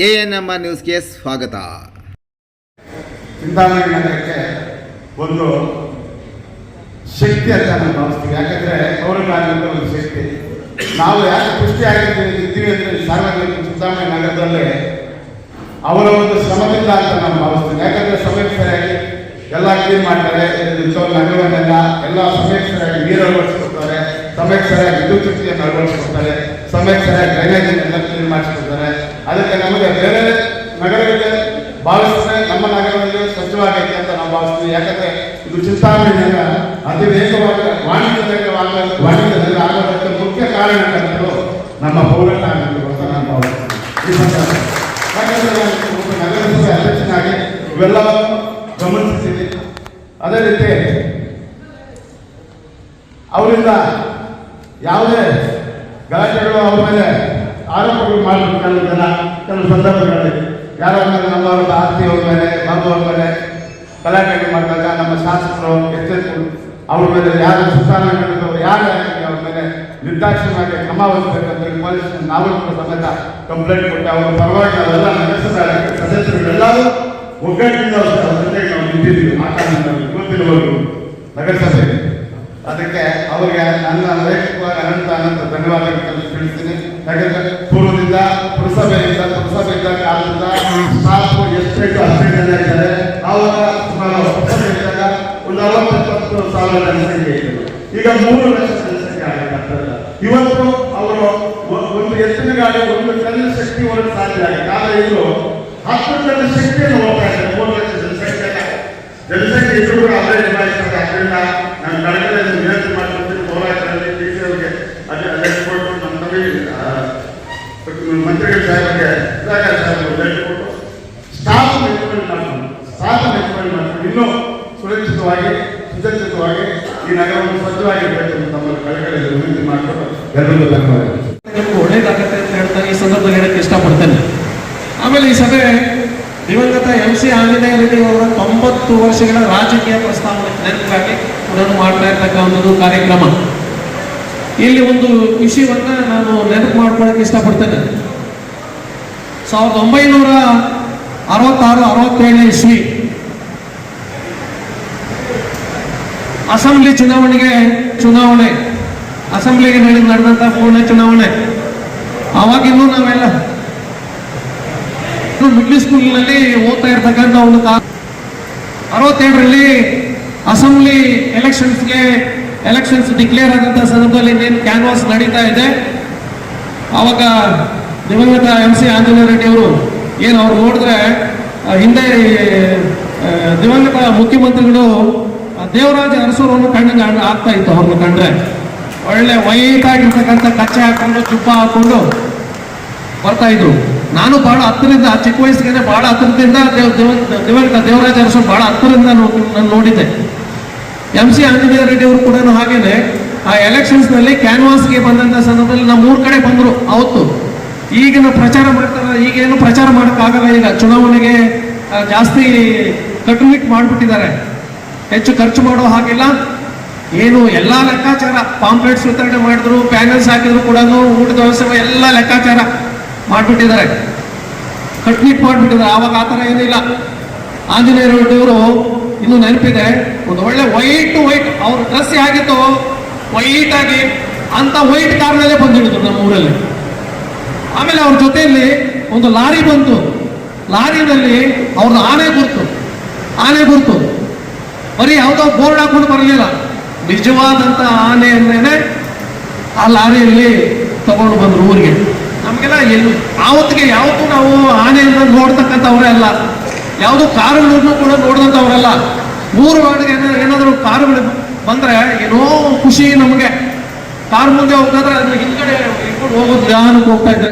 A N M R ನ್ಯೂಸ್ಗೆ ಸ್ವಾಗತ. ಚಿಂತಾಮಣಿ ನಗರಕ್ಕೆ ಒಂದು ಶಕ್ತಿ ಅಂತ ನಾನು ಭಾವಿಸ್ತೀವಿ ಯಾಕಂದ್ರೆ ಪೌರಕಾರ್ಮಿಕ ಒಂದು ಶಕ್ತಿ. ನಾವು ಯಾಕೆ ಪುಷ್ಟಿ ಇದ್ದೀವಿ ಅಂದ್ರೆ ಸಾರ್ವಜನಿಕ ಚಿಂತಾಮಣಿ ನಗರದಲ್ಲಿ ಅವರ ಒಂದು ಶ್ರಮದಿಂದ ಅಂತ ನಾನು ಭಾವಿಸ್ತೀನಿ. ಯಾಕಂದ್ರೆ ಸಮಯಕ್ಕೆ ಎಲ್ಲ ಕ್ಲೀನ್ ಮಾಡ್ತಾರೆ ನಗರವನ್ನೆಲ್ಲ ಎಲ್ಲ ಸಮಯಕ್ಕೆ ನೀರು ಅಳವಡಿಸ್ಕೊಡ್ತಾರೆ ಸಮಯಕ್ಕೆ ಸರಿಯಾಗಿ ವಿದ್ಯುತ್ ಶಕ್ತಿಯನ್ನು ಅಳವಡಿಸ್ಕೊಡ್ತಾರೆ. ಸಮಯಕ್ಕೆ ಸರಿಯಾಗಿ ಡ್ರೈನೇಜ್ ಎಲ್ಲ ಕ್ಲೀನ್ ಮಾಡಿಸ್ಕೊಡ್ತಾರೆ. ಅದಕ್ಕೆ ನಮಗೆ ಬೇರೆ ನಗರಗಳಿಗೆ ಭಾವಿಸಿದ್ರೆ ನಮ್ಮ ನಗರದಲ್ಲಿ ಸ್ವಚ್ಛವಾಗೈತೆ ಅಂತ ನಾವು ಭಾವಿಸ್ತೀವಿ. ಯಾಕಂದ್ರೆ ಇದು ಚಿಂತಾಮಣಿ ಅತಿ ವೇಗವಾಗಿ ವಾಣಿಜ್ಯ ನಗರವಾಗ ವಾಣಿಜ್ಯ ನಗರ ಆಗೋದಕ್ಕೆ ಮುಖ್ಯ ಕಾರಣಕರ್ತರು ನಮ್ಮ ಪೌರ ಕಾರ್ಮಿಕರು ಅಂತ ನಾನು ಭಾವಿಸ್ತೀನಿ. ನಗರಸಭೆ ಅಧ್ಯಕ್ಷನಾಗಿ ಇವೆಲ್ಲವನ್ನು ಗಮನಿಸ್ತೀನಿ ಅದೇ ರೀತಿ ಅವರಿಂದ ಯಾವುದೇ ಗಲಾಟೆಗಳು ಅವ್ರ ಮೇಲೆ ಆರೋಪಗಳು ಮಾಡಬೇಕು ಕೆಲವು ಜನ, ಕೆಲವು ಸಂದರ್ಭಗಳಲ್ಲಿ. ಯಾರೋ ಮೇಲೆ ನಮ್ಮ ಅವರ ಆಸ್ತಿ ಅವ್ರ ಮೇಲೆ ಬಂಧುವರ ಮೇಲೆ ಗಲಾಟೆಗಳು ಮಾಡಿದಾಗ ನಮ್ಮ ಶಾಸಕರು ಎಚ್ಚರಿಕೆ ಅವ್ರ ಮೇಲೆ ಯಾರು ಸುಧಾರಣೆಗಳು ಯಾರು ಅವ್ರ ಮೇಲೆ ನಿರ್ದಾಕ್ಷಿಣ್ಯವಾಗಿ ಕ್ರಮ ವಹಿಸಬೇಕಂತ ಪೊಲೀಸ್ ಕೂಡ ಸಮೇತ ಕಂಪ್ಲೇಂಟ್ ಕೊಟ್ಟು ಅವರ ಪರವಾಗಿ ನಾವೆಲ್ಲ ನಗರಸಭೆ ಸದಸ್ಯರುಗಳೆಲ್ಲರೂ ಒಗ್ಗಟ್ಟಿನಿಂದ ಅವ್ರ ಜೊತೆಗೆ ನಾವು ನಿಂತಿದ್ದೀವಿ. ಮಾತಾಡಿದ್ದೀವಿ ಅನಂತ ಅನಂತ ಧನ್ಯವಾದಗಳು ತಿಳಿಸ್ತೀನಿ. ಯಾಕಂದ್ರೆ ಪೂರ್ವದಿಂದ ಪುರಸಭೆಯಿಂದ ಪುರಸಭೆಯಿಂದ ಕಾಲದಿಂದ ಸ್ಟಾಫ್ ಎಷ್ಟು ಅಷ್ಟೇ ಜನ ಇದ್ದಾರೆ. ಆವಾಗ ಸುಮಾರು ಪುರಸಭೆ ಇದ್ದಾಗ ಒಂದು ಅರವತ್ತು ಸಾವಿರ ಜನಸಂಖ್ಯೆ ಈಗ ಮೂರು ಲಕ್ಷ ಜನಸಂಖ್ಯೆ ಆಗಬೇಕಾಗ್ತದೆ ಇವತ್ತು ಅವರು ಒಂದು ಎತ್ತಿನ ಗಾಡಿ, ಒಂದು ಟನ್ ಶಕ್ತಿ ಒಂದು ಸಾಧ್ಯ ಆಗಿದೆ. ಆದರೆ ಇವರು ಹತ್ತು ಟನ್ ಶಕ್ತಿಯನ್ನು ಹೋಗ್ತಾ ಇದ್ದಾರೆ ಮೂರು ಲಕ್ಷ ಜನಸಂಖ್ಯೆ ಜನಸಂಖ್ಯೆ ಇದ್ರೂ ಅವರೇ ನಿಭಾಯಿಸ್ತಾರೆ ಅದರಿಂದ ನಾನು ಕಳೆದ ವಿನಂತಿ ಮಾಡ್ಕೊಳ್ತೀನಿ ಹೋರಾಟದಲ್ಲಿ ಡಿ ಸಿ ಅವರಿಗೆ ಅದೇ ಲೆಟ್ ಕೊಟ್ಟು ನಮ್ಮ ತಮಗೆ ಮಂತ್ರಿಗಳ ಸಾಹೇಬರಿಗೆ ಸುಧಾಕರ್ ಸಾಹೇಬರು ಲೆಟ್ ಕೊಟ್ಟು ಸ್ಟಾಫ್ ಮೆಜರ್ಮೆಂಟ್ ಮಾಡ್ಕೊಂಡು ಸ್ಟಾಫ್ ಮೆಜರ್ಮೆಂಟ್ ಮಾಡ್ಕೊಂಡು ಇನ್ನೂ ಸುರಕ್ಷಿತವಾಗಿ ಸುಸಜ್ಜಿತವಾಗಿ ಈ ನಗರವನ್ನು ಸ್ವಚ್ಛವಾಗಿರಬೇಕು ಅಂತ ತಮ್ಮಲ್ಲಿ ಕಳಕಳಿಯಲ್ಲಿ ವಿನಂತಿ ಮಾಡಿಕೊಂಡು ಎಲ್ಲರಿಗೂ ಧನ್ಯವಾದ ಒಳ್ಳೇದಾಗತ್ತೆ ಅಂತ ಹೇಳ್ತಾರೆ ಈ ಸಂದರ್ಭದಲ್ಲಿ ಹೇಳಕ್ಕೆ ಇಷ್ಟಪಡ್ತೇನೆ. ಆಮೇಲೆ ಈ ಸಭೆ ದಿವಂಗತ ಎಂ ಸಿ ಆಂಜನೇಯ ರೆಡ್ಡಿ ಅವರ ತೊಂಬತ್ತು ವರ್ಷಗಳ ರಾಜಕೀಯ ಪ್ರಸ್ತಾವನೆ ನೆನಪಾಗಿ ಕೂಡ ಮಾಡ್ತಾ ಇರ್ತಕ್ಕಂಥದ್ದು ಕಾರ್ಯಕ್ರಮ. ಇಲ್ಲಿ ಒಂದು ವಿಷಯವನ್ನ ನಾನು ನೆನಪು ಮಾಡ್ಕೊಳ್ಳೋಕೆ ಇಷ್ಟಪಡ್ತೇನೆ. ಸಾವಿರದ ಒಂಬೈನೂರ ಅರವತ್ತಾರು, ಅರವತ್ತೇಳನೇ ಇಸ್ವಿ ಅಸೆಂಬ್ಲಿ ಚುನಾವಣೆಗೆ ಚುನಾವಣೆ. ಅಸೆಂಬ್ಲಿಗೆ ನಡೆ ನಡೆದಂತ ಪೂರ್ಣ ಚುನಾವಣೆ. ಅವಾಗಿನ್ನೂ ನಾವೆಲ್ಲ ಮಿಡ್ಲ್ ಸ್ಕೂಲ್ನಲ್ಲಿ ಓದ್ತಾ ಇರ್ತಕ್ಕಂಥ ಒಂದು ಅರವತ್ತೇಳರಲ್ಲಿ ಅಸೆಂಬ್ಲಿ ಎಲೆಕ್ಷನ್ಸ್ಗೆ ಎಲೆಕ್ಷನ್ಸ್ ಡಿಕ್ಲೇರ್ ಆದಂಥ ಸಂದರ್ಭದಲ್ಲಿ ಇನ್ನೇನು ಕ್ಯಾನ್ವಾಸ್ ನಡೀತಾ ಇದೆ. ಆವಾಗ ದಿವಂಗತ ಎಂ ಸಿ ಆಂಜನೇಯ ರೆಡ್ಡಿ ಅವರು ಏನು ಅವ್ರು ನೋಡಿದ್ರೆ ಹಿಂದೆ ದಿವಂಗತ ಮುಖ್ಯಮಂತ್ರಿಗಳು ದೇವರಾಜ ಅರಸೂರನ್ನು ಕಣ್ಣಿಗೆ ಆಗ್- ಆಗ್ತಾ ಇತ್ತು ಅವ್ರನ್ನ ಕಂಡ್ರೆ. ಒಳ್ಳೆ ವೈಟ್ ಆಗಿರ್ತಕ್ಕಂಥ ಕಚ್ಚೆ ಹಾಕೊಂಡು, ಚುಪ್ಪ ಹಾಕೊಂಡು ಬರ್ತಾ ಇದ್ರು. ನಾನು ಬಹಳ ಹತ್ತಿರದಿಂದ ಚಿಕ್ಕ ವಯಸ್ಸಿಗೆ ಬಹಳ ಹತ್ತಿರದಿಂದ ದೇವ್, ದೇವ ದೇವರಾಜ ಅರಸರು ಬಹಳ ಹತ್ತಿರದಿಂದ ನಾನು ನೋಡಿದ್ದೆ. ಎಂ ಸಿ ಆಂಜನೇಯ ರೆಡ್ಡಿ ಅವರು ಕೂಡ ಹಾಗೇನೆ, ಆ ಎಲೆಕ್ಷನ್ಸ್ನಲ್ಲಿ ಕ್ಯಾನ್ವಾಸ್ಗೆ ಬಂದಂತ ಸಂದರ್ಭದಲ್ಲಿ ನಮ್ಮ ಮೂರ್ ಕಡೆ ಬಂದ್ರು, ಅವತ್ತು. ಈಗಿನ ಪ್ರಚಾರ ಮಾಡ್ತಾರ, ಈಗೇನು ಪ್ರಚಾರ ಆಗಲ್ಲ ಈಗ ಚುನಾವಣೆಗೆ ಜಾಸ್ತಿ ಕಟ್ಟುನಿಟ್ಟು ಮಾಡಿಬಿಟ್ಟಿದ್ದಾರೆ. ಹೆಚ್ಚು ಖರ್ಚು ಮಾಡೋ ಹಾಗಿಲ್ಲ. ಏನು ಎಲ್ಲಾ ಲೆಕ್ಕಾಚಾರ. ಪಾಂಪ್ಲೆಟ್ಸ್ ವಿತರಣೆ ಮಾಡಿದ್ರು ಪ್ಯಾನಲ್ಸ್ ಹಾಕಿದ್ರು ಕೂಡ ಊಟದ ವ್ಯವಸ್ಥೆ ಎಲ್ಲ ಲೆಕ್ಕಾಚಾರ ಮಾಡ್ಬಿಟ್ಟಿದ್ದಾರೆ. ಕಟ್ನಿಟ್ ಮಾಡಿಬಿಟ್ಟಿದ್ದಾರೆ. ಆವಾಗ ಆ ಥರ ಏನಿಲ್ಲ. ಆಂಜನೇಯ ರೆಡ್ಡಿಯವರು ಇನ್ನು ನೆನಪಿದೆ, ಒಂದು ಒಳ್ಳೆ ವೈಟ್ ವೈಟ್ ಅವ್ರ ಡ್ರೆಸ್ ಆಗಿತ್ತು ವೈಟ್ ಆಗಿ ಅಂತ ವೈಟ್ ಕಾರ್ನಲ್ಲೇ ಬಂದಿಡಿದ್ರು ನಮ್ಮ ಊರಲ್ಲಿ. ಆಮೇಲೆ ಅವ್ರ ಜೊತೆಯಲ್ಲಿ ಒಂದು ಲಾರಿ ಬಂತು. ಲಾರಿನಲ್ಲಿ ಅವ್ರ ಆನೆ ಗುರ್ತು. ಆನೆ ಗುರ್ತು. ಬರೀ ಯಾವುದೋ ಬೋರ್ಡ್ ಹಾಕೊಂಡು ಬರಲಿಲ್ಲ. ನಿಜವಾದಂತ ಆನೆ ಅಂದ್ರೇನೆ ಆ ಲಾರಿಯಲ್ಲಿ ತಗೊಂಡು ಬಂದ್ರು ಊರಿಗೆ. ನಮಗೆಲ್ಲ ಎಲ್ಲಿ ಆವತ್ತಿಗೆ ಯಾವತ್ತೂ ನಾವು ಆನೆಯನ್ನು ನೋಡ್ತಕ್ಕಂಥವ್ರೇ ಅಲ್ಲ. ಯಾವುದು ಕಾರುಗಳನ್ನು ಕೂಡ ನೋಡಿದಂಥವ್ರಲ್ಲ. ಊರು ಒಳಗೆ ಏನಾದ್ರು ಕಾರುಗಳು ಬಂದ್ರೆ ಏನೋ ಖುಷಿ ನಮಗೆ. ಕಾರ್ ಮುಂದೆ ಹೋಗ್ತಾದ್ರೆ ಅದ್ರ ಹಿಂದ್ಗಡೆ ಹೋಗೋದು ಗಾನಕ್ಕೆ ಹೋಗ್ತಾ ಇದ್ರೆ